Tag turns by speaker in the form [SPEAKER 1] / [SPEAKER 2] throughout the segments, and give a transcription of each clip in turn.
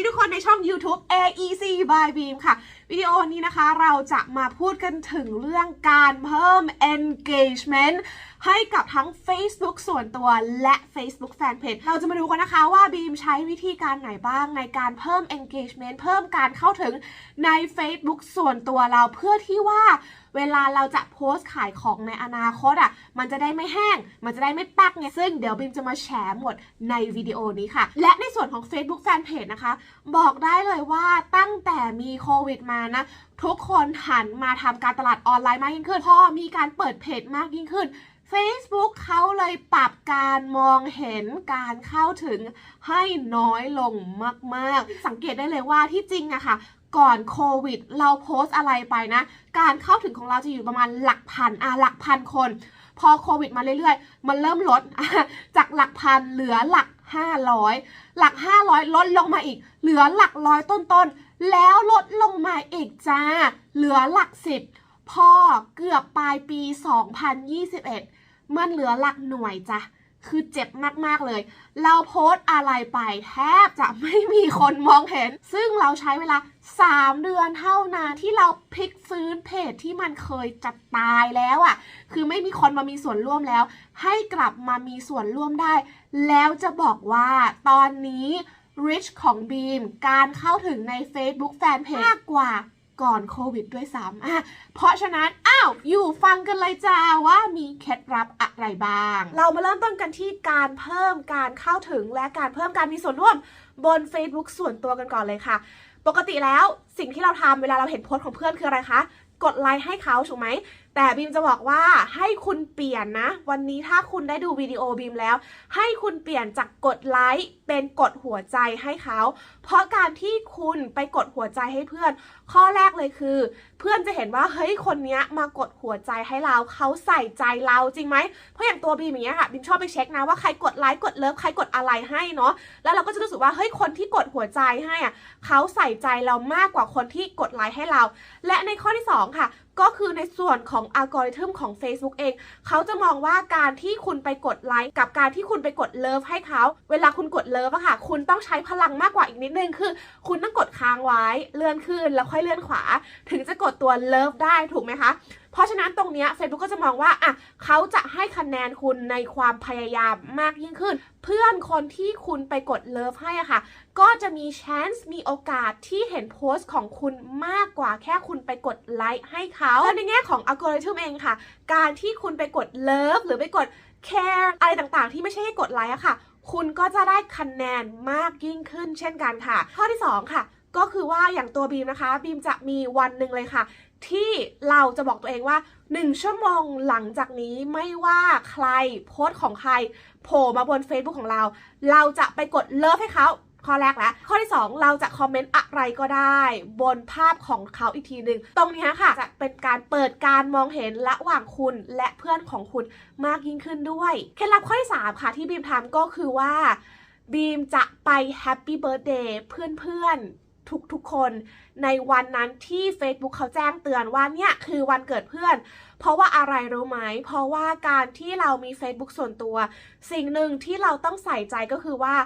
[SPEAKER 1] ดีทุกคนในช่อง YouTube AEC by Beam ค่ะ วิดีโอนี้นะคะเราจะมาพูดกันถึงเรื่องการเพิ่ม engagement ให้กับทั้ง Facebook ส่วนตัวและ Facebook Fanpage เราจะมาดูกันนะคะว่าบีมใช้วิธีการไหนบ้างในการเพิ่ม engagement เพิ่มการเข้าถึงใน Facebook ส่วนตัวเราเพื่อที่ว่า เวลาเราจะโพสต์ขายของในอนาคตอะ มันจะได้ไม่แห้ง มันจะได้ไม่ปักไงซึ่งเดี๋ยวบิมจะมาแชร์หมดในวิดีโอนี้ค่ะ และในส่วนของ Facebook Fanpage นะคะ บอกได้เลยว่าตั้งแต่มีโควิดมานะทุกคนหันมาทำการตลาดออนไลน์มากยิ่งขึ้นพอมีการเปิดเพจมากยิ่งขึ้น Facebook เขาเลยปรับการมองเห็นการเข้าถึงให้น้อยลงมากๆ สังเกตได้เลยว่าที่จริงอะค่ะก่อนโควิด เราโพสต์อะไรไปนะ การเข้าถึงของเราจะอยู่ประมาณหลักพันอะหลักพันคน พอโควิดมาเรื่อยๆ มันเริ่มลดจากหลักพันเหลือหลัก 500 หลัก 500 ลดลงมาอีก เหลือหลักร้อยต้นๆ แล้วลดลงมาอีกจ้า เหลือหลัก 10 พอเกือบปลายปี 2021 มันเหลือหลักหน่วยจ้ะ คือเจ็บมาก ๆ เลย เราโพสอะไรไปแทบจะไม่มีคนมองเห็น ซึ่งเราใช้เวลา 3 เดือนเท่านั้นที่เราพลิกฟื้นเพจที่มันเคยจะตายแล้วอะ่ะ คือไม่มีคนมามีส่วนร่วมแล้ว ให้กลับมามีส่วนร่วมได้ แล้วจะบอกว่าตอนนี้ Rich ของ Beam การเข้าถึงใน Facebook Fanpage มากกว่า ก่อนโควิดด้วยซ้ำอะเพราะฉะนั้น อ้าว อยู่ฟังกันเลยจ้าว่ามีเคล็ดลับอะไรบ้าง เรามาเริ่มต้นกันที่การเพิ่มการเข้าถึงและการเพิ่มการมีส่วนร่วมบน Facebook ส่วนตัวกันก่อนเลยค่ะ ปกติแล้วสิ่งที่เราทำเวลาเราเห็นโพสต์ของเพื่อนคืออะไรคะ กดไลค์ให้เขาถูกไหมแต่บีมจะบอกว่าให้คุณเปลี่ยนนะ วันนี้ถ้าคุณได้ดูวิดีโอบีมแล้ว ให้คุณเปลี่ยนจากกดไลค์เป็นกดหัวใจให้เขา เพราะการที่คุณไปกดหัวใจให้เพื่อน ข้อแรกเลยคือ เพื่อนจะเห็นว่าเฮ้ยคนนี้มากดหัวใจให้เราเขาใส่ใจเราจริงไหมเพราะอย่างตัวบีมอย่างเงี้ยค่ะบีมชอบไปเช็คนะว่าใครกดไลค์กดเลิฟใครกดอะไรให้เนาะแล้วเราก็จะรู้สึกว่าเฮ้ยคนที่กดหัวใจให้อะเขาใส่ใจเรามากกว่าคนที่กดไลค์ให้เรา และในข้อที่สองค่ะ ก็คือในส่วนของอัลกอริทึมของ Facebook เอง เขาจะมองว่าการที่คุณไปกดไลค์กับการที่คุณไปกดเลิฟให้เขา เวลาคุณกดเลิฟอะค่ะ คุณต้องใช้พลังมากกว่าอีกนิดนึง คือ คุณต้องกดค้างไว้ เลื่อนขึ้นแล้วค่อยเลื่อนขวา ถึงจะกดตัวเลิฟได้ถูกไหมคะ เพราะฉะนั้นตรงเนี้ย Facebook ก็จะมองว่าอะเขาจะให้คะแนนคุณในความพยายามมากยิ่งขึ้น เพื่อนคนที่คุณไปกดเลิฟให้อะค่ะ ก็จะมี chance มีโอกาสที่เห็นโพสต์ของคุณมากกว่าแค่คุณไปกดไลค์ให้เขาและในแง่ของอัลกอริทึมเองค่ะ การที่คุณไปกดเลิฟหรือไปกด care อะไรต่างๆ ที่ไม่ใช่ให้กดไลค์อะค่ะ คุณก็จะได้คะแนนมากยิ่งขึ้นเช่นกันค่ะ ข้อที่ 2 ค่ะ ก็คือว่าอย่างตัวบีมนะคะ บีมจะมีวันหนึ่งเลยค่ะ ที่เราจะบอกตัวเองว่า 1 ชั่วโมงหลังจากนี้ไม่ว่าใครโพสต์ของใครโผล่มาบน Facebook ของเรา เราจะไปกดเลิฟให้เขาข้อแรกแล้ว ข้อที่ 2 เราจะคอมเมนต์อะไรก็ได้ บนภาพของเขาอีกทีหนึ่งตรงนี้ค่ะ จะเป็นการเปิดการมองเห็นระหว่างคุณและเพื่อนของคุณมากยิ่งขึ้นด้วย เคล็ดลับข้อที่ 3 ค่ะที่บีมทำก็คือว่าบีมจะไปแฮปปี้เบิร์ a เดย์เพื่อน ทุกๆคนในวันนั้นที่ Facebook เขาแจ้งเตือนว่าเนี่ยคือวันเกิดเพื่อน เพราะว่าอะไรรู้ไหม เพราะว่าการที่เรามี Facebook ส่วนตัว สิ่งหนึ่งที่เราต้องใส่ใจก็คือว่า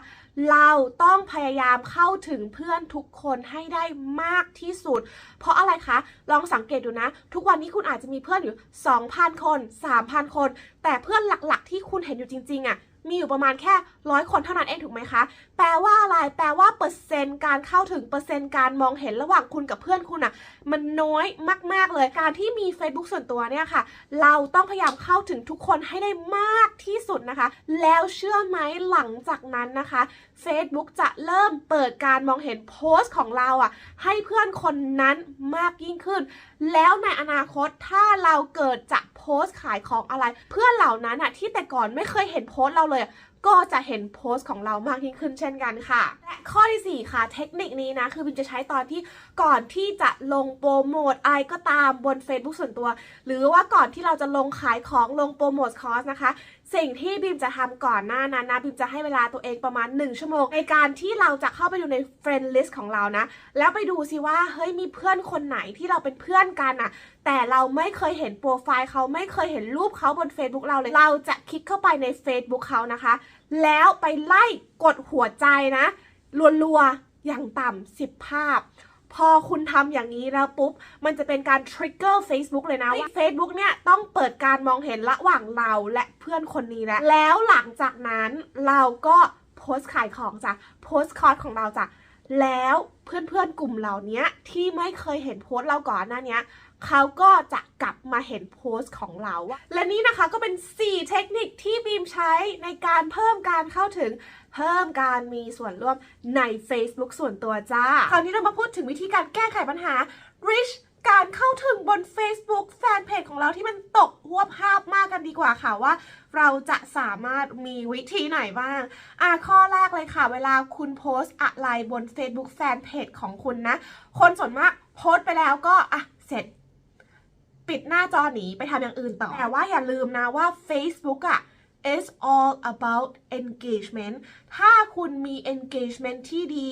[SPEAKER 1] เราต้องพยายามเข้าถึงเพื่อนทุกคนให้ได้มากที่สุด เพราะอะไรคะ ลองสังเกตดูนะ ทุกวันนี้คุณอาจจะมีเพื่อนอยู่ 2,000 คน 3,000 คน แต่เพื่อนหลักๆ ที่คุณเห็นอยู่จริงๆอะ่ะ มีอยู่ประมาณแค่ร้อยคนเท่านั้นเองถูกไหมคะ แปลว่าอะไร แปลว่าเปอร์เซ็นต์การเข้าถึงเปอร์เซ็นต์การมองเห็นระหว่างคุณกับเพื่อนคุณอะ่ะมันน้อยมาก ๆ เลย การที่มี Facebook ส่วนตัวเนี่ยค่ะ เราต้องพยายามเข้าถึงทุกคนให้ได้มากที่สุดนะคะ แล้วเชื่อไหมหลังจากนั้นนะคะ Facebook จะเริ่มเปิดการมองเห็นโพสต์ของเราอะให้เพื่อนคนนั้นมากยิ่งขึ้น แล้วในอนาคตถ้าเราเกิดจะ โพสต์ขายของอะไร เพื่อนเหล่านั้นอะที่แต่ก่อนไม่เคยเห็นโพสต์เราเลยก็จะเห็นโพสต์ของเรามากยิ่งขึ้นเช่นกันค่ะ และข้อที่ 4 ค่ะ เทคนิคนี้นะ คือบินจะใช้ตอนที่ก่อนที่จะลงโปรโมทอะไรก็ตามบน Facebook ส่วนตัว หรือว่าก่อนที่เราจะลงขายของลงโปรโมทคอร์สนะคะสิ่งที่บิมจะทำก่อนหน้านั้นนะบิมจะให้เวลาตัวเองประมาณ 1 ชั่วโมง ในการที่เราจะเข้าไปดูใน friend list ของเรานะ แล้วไปดูซิว่าเฮ้ยมีเพื่อนคนไหนที่เราเป็นเพื่อนกันอะแต่เราไม่เคยเห็นโปรไฟล์เขาไม่เคยเห็นรูปเขาบน Facebook เราเลย เราจะคลิกเข้าไปใน Facebook เขานะคะ แล้วไปไล่กดหัวใจนะรัวๆอย่างต่ำ10ภาพ พอคุณทำอย่างนี้แล้วปุ๊บ มันจะเป็นการ trigger Facebook เลยนะว่า Facebook เนี่ยต้องเปิดการมองเห็นระหว่างเราและเพื่อนคนนี้แล้วแล้วหลังจากนั้นเราก็โพสต์ขายของจ้ะโพสต์คอร์สของเราจ้ะ แล้วเพื่อนๆกลุ่มเหล่านี้ที่ไม่เคยเห็นโพสต์เราก่อนหน้านี้เขาก็จะกลับมาเห็นโพสต์ของเรา และนี่นะคะก็เป็น 4 เทคนิคที่บีมใช้ในการเพิ่มการเข้าถึงเพิ่มการมีส่วนร่วมใน Facebook ส่วนตัวจ้า คราวนี้เรามาพูดถึงวิธีการแก้ไขปัญหา Rich การเข้าถึงบน Facebook แฟนเพจของเราที่มันตกหัวภาพมากกันดีกว่าค่ะว่า เราจะสามารถมีวิธีไหนบ้าง อะข้อแรกเลยค่ะ เวลาคุณโพสต์อะไรบน Facebook แฟนเพจของคุณนะ คนส่วนมากโพสต์ไปแล้วก็อะเสร็จ ปิดหน้าจอหนีไปทำอย่างอื่นต่อ แต่ว่าอย่าลืมนะว่า Facebook อะ is all about engagement ถ้าคุณมี engagement ที่ดี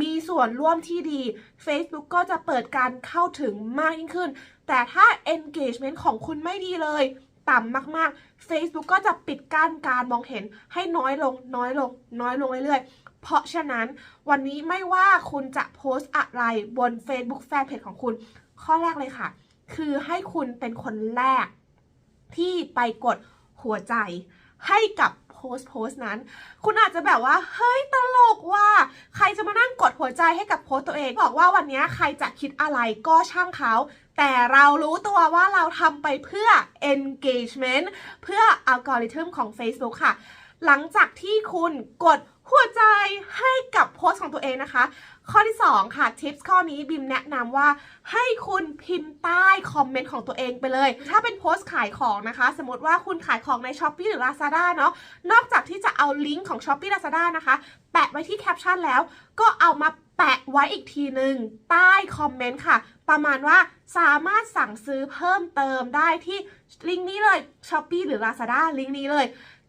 [SPEAKER 1] มีส่วนร่วมที่ดี Facebook ก็จะเปิดการเข้าถึงมากยิ่งขึ้น แต่ถ้า engagement ของคุณไม่ดีเลย ต่ำมากๆ Facebook ก็จะปิดกั้นการมองเห็นให้น้อยลง น้อยลง น้อยลงเรื่อยๆ เพราะฉะนั้นวันนี้ไม่ว่าคุณจะโพสต์อะไรบน Facebook Fanpage ของคุณ ข้อแรกเลยค่ะ คือให้คุณเป็นคนแรกที่ไปกดหัวใจ ให้กับโพสต์โพสต์นั้น คุณอาจจะแบบว่า เฮ้ยตลกว่า ใครจะมานั่งกดหัวใจให้กับโพสต์ตัวเอง บอกว่าวันนี้ใครจะคิดอะไรก็ช่างเขาแต่เรารู้ตัวว่าเราทำไปเพื่อ engagement เพื่ออัลกอริทึมของ Facebook ค่ะ หลังจากที่คุณกดหัวใจให้กับโพสต์ของตัวเองนะคะ ข้อที่ 2 ค่ะทิปส์ข้อนี้บิมแนะนำว่าให้คุณพิมพ์ใต้คอมเมนต์ของตัวเองไปเลย ถ้าเป็นโพสต์ขายของนะคะ สมมติว่าคุณขายของใน s h อ p e e หรือ Lazada เนาะนอกจากที่จะเอาลิงก์ของ s h อ p e e Lazada นะคะ แปะไว้ที่แคปชั่นแล้ว ก็เอามาแปะไว้อีกทีหนึ่งใต้คอมเมนต์ค่ะ ประมาณว่าสามารถสั่งซื้อเพิ่มเติมได้ที่ลิงก์นี้เลย s h อ p e e หรือ Lazada ลิงก์นี้เลย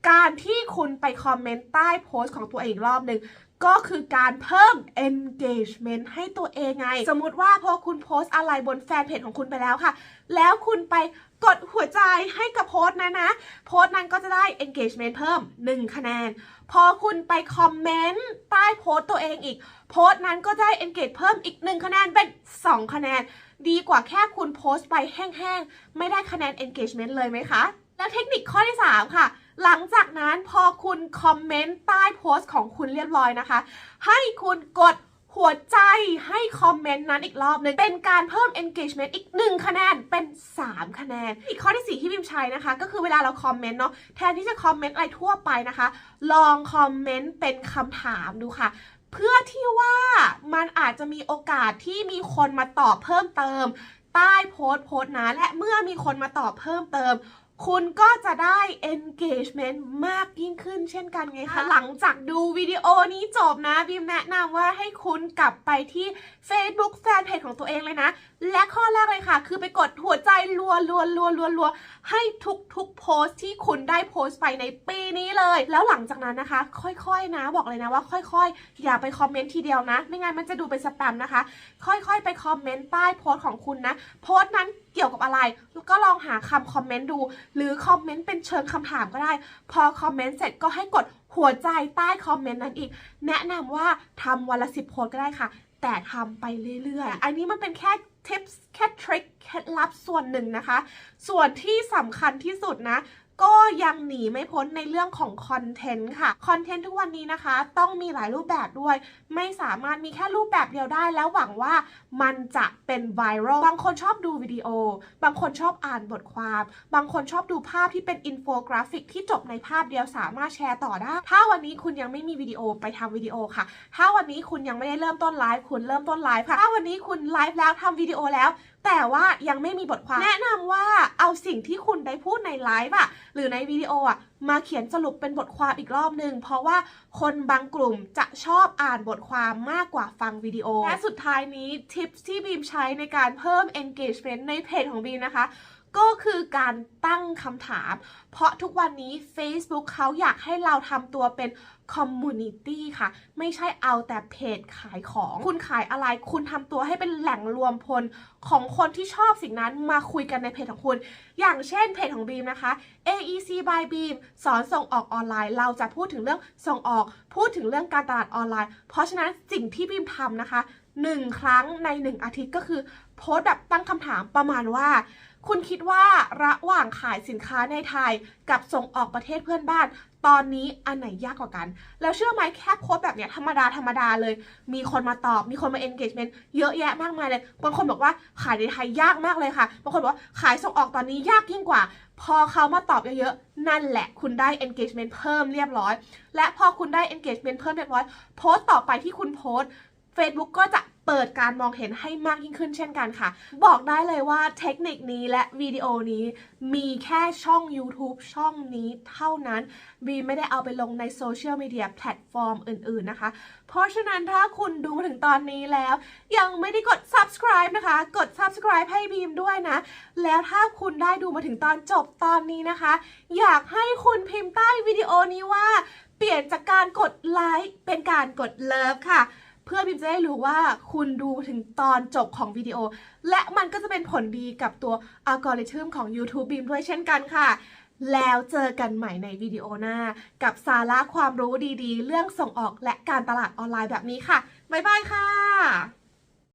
[SPEAKER 1] การที่คุณไปคอมเมนต์ใต้โพสต์ของตัวเองรอบหนึ่งก็คือการเพิ่ม engagement ให้ตัวเองไง สมมติว่าพอคุณโพสอะไรบนแฟนเพจของคุณไปแล้วค่ะ แล้วคุณไปกดหัวใจให้กับโพสนั้นนะ โพสนั้นก็จะได้ engagement เพิ่ม 1 คะแนน พอคุณไปคอมเมนต์ใต้โพสต์ตัวเองอีก โพสนั้นก็ได้ engage เพิ่มอีก 1 คะแนนเป็น 2 คะแนน ดีกว่าแค่คุณโพสต์ไปแห้งๆ ไม่ได้คะแนน engagement เลยไหมคะ และเทคนิคข้อที่ 3 ค่ะ หลังจากนั้นพอคุณคอมเมนต์ใต้โพสต์ของคุณเรียบร้อยนะคะ ให้คุณกดหัวใจให้คอมเมนต์นั้นอีกรอบหนึ่งเป็นการเพิ่ม engagement อีก 1 คะแนนเป็น 3 คะแนน อีกข้อที่ 4 ที่บิมใช้นะคะ ก็คือเวลาเราคอมเมนต์เนาะแทนที่จะคอมเมนต์อะไรทั่วไปนะคะ ลองคอมเมนต์เป็นคำถามดูค่ะ เพื่อที่ว่ามันอาจจะมีโอกาสที่มีคนมาตอบเพิ่มเติม ใต้โพสต์โพสต์นั้นและเมื่อมีคนมาตอบเพิ่มเติม คุณก็จะได้ engagement มากยิ่งขึ้นเช่นกันไงคะ หลังจากดูวิดีโอนี้จบนะ บิมแนะนำว่าให้คุณกลับไปที่ Facebook Fanpage ของตัวเองเลยนะ และข้อแรกเลยค่ะ คือไปกดหัวใจรัวรัวรัวรัวรัวให้ทุกทุกโพสต์ที่คุณได้โพสต์ไปในปีนี้เลย แล้วหลังจากนั้นนะคะ ค่อยๆนะบอกเลยนะว่า ค่อยๆ อย่าไปคอมเมนต์ทีเดียวนะ ไม่งั้นมันจะดูเป็นสแปมนะคะ ค่อยๆ ไปคอมเมนต์ใต้โพสต์ของคุณนะ โพสต์นั้นเกี่ยวกับอะไร ก็ลองหาคำคอมเมนต์ดู หรือคอมเมนต์เป็นเชิงคำถามก็ได้ พอคอมเมนต์เสร็จก็ให้กดหัวใจใต้คอมเมนต์นั้นอีก แนะนำว่าทำวันละสิบโพสต์ก็ได้ค่ะ แต่ทำไปเรื่อยๆ อันนี้มันเป็นแค่ ทิปส์แค่ทริคเคล็ดลับส่วนหนึ่งนะคะ ส่วนที่สำคัญที่สุดนะ ก็ยังหนีไม่พ้นในเรื่องของคอนเทนต์ค่ะ คอนเทนต์ทุกวันนี้นะคะ ต้องมีหลายรูปแบบด้วย ไม่สามารถมีแค่รูปแบบเดียวได้ แล้วหวังว่ามันจะเป็นไวรัล บางคนชอบดูวิดีโอ บางคนชอบอ่านบทความ บางคนชอบดูภาพที่เป็นอินโฟกราฟิกที่จบในภาพเดียวสามารถแชร์ต่อได้ ถ้าวันนี้คุณยังไม่มีวิดีโอไปทำวิดีโอค่ะ ถ้าวันนี้คุณยังไม่ได้เริ่มต้นไลฟ์ คุณเริ่มต้นไลฟ์ค่ะ ถ้าวันนี้คุณไลฟ์แล้วทำวิดีโอแล้ว แต่ว่ายังไม่มีบทความ แนะนำว่าเอาสิ่งที่คุณได้พูดในไลฟ์อะหรือในวิดีโออะมาเขียนสรุปเป็นบทความอีกรอบหนึ่งเพราะว่าคนบางกลุ่มจะชอบอ่านบทความมากกว่าฟังวิดีโอ และสุดท้ายนี้ทิปที่บีมใช้ในการเพิ่ม engagement ในเพจของบีมนะคะ ก็คือการตั้งคำถาม เพราะทุกวันนี้ Facebook เขาอยากให้เราทำตัวเป็นคอมมูนิตี้ค่ะ ไม่ใช่เอาแต่เพจขายของ คุณขายอะไร คุณทำตัวให้เป็นแหล่งรวมพลของคนที่ชอบสิ่งนั้นมาคุยกันในเพจของคุณ อย่างเช่นเพจของบีมนะคะ AEC by Beam สอนส่งออกออนไลน์ เราจะพูดถึงเรื่องส่งออก พูดถึงเรื่องการตลาดออนไลน์ เพราะฉะนั้นสิ่งที่บีมทำนะคะหนึ่งครั้งในหนึ่งอาทิตย์ก็คือโพสต์แบบตั้งคำถามประมาณว่า คุณคิดว่าระหว่างขายสินค้าในไทยกับส่งออกประเทศเพื่อนบ้าน ตอนนี้อันไหนยากกว่ากัน แล้วเชื่อไหมแค่โพสแบบเนี้ยธรรมดาธรรมดาเลย มีคนมาตอบ มีคนมา engagement เยอะแยะมากมายเลย บางคนบอกว่าขายในไทยยากมากเลยค่ะ บางคนบอกว่าขายส่งออกตอนนี้ยากยิ่งกว่า พอเขามาตอบเยอะๆ นั่นแหละคุณได้ engagement เพิ่มเรียบร้อย และพอคุณได้ engagement เพิ่มเรียบร้อย โพสต์ต่อไปที่คุณโพสต์ Facebook ก็จะ เปิดการมองเห็นให้มากยิ่งขึ้นเช่นกันค่ะ บอกได้เลยว่าเทคนิคนี้และวิดีโอนี้มีแค่ช่อง YouTube ช่องนี้เท่านั้นบีไม่ได้เอาไปลงในโซเชียลมีเดียแพลตฟอร์มอื่นๆนะคะ เพราะฉะนั้นถ้าคุณดูมาถึงตอนนี้แล้ว ยังไม่ได้กด subscribe นะคะ กด subscribe ให้บีมด้วยนะ แล้วถ้าคุณได้ดูมาถึงตอนจบตอนนี้นะคะ อยากให้คุณพิมพ์ใต้วิดีโอนี้ว่า เปลี่ยนจากการกดไลค์เป็นการกดเลิฟค่ะ เพื่อพิมจะได้รู้ว่าคุณดูถึงตอนจบของวิดีโอ และมันก็จะเป็นผลดีกับตัวอัลกอริทึมของ YouTube บีมด้วยเช่นกันค่ะ แล้วเจอกันใหม่ในวิดีโอหน้า กับสาระความรู้ดีๆ เรื่องส่งออกและการตลาดออนไลน์แบบนี้ค่ะ บ๊ายบายค่ะ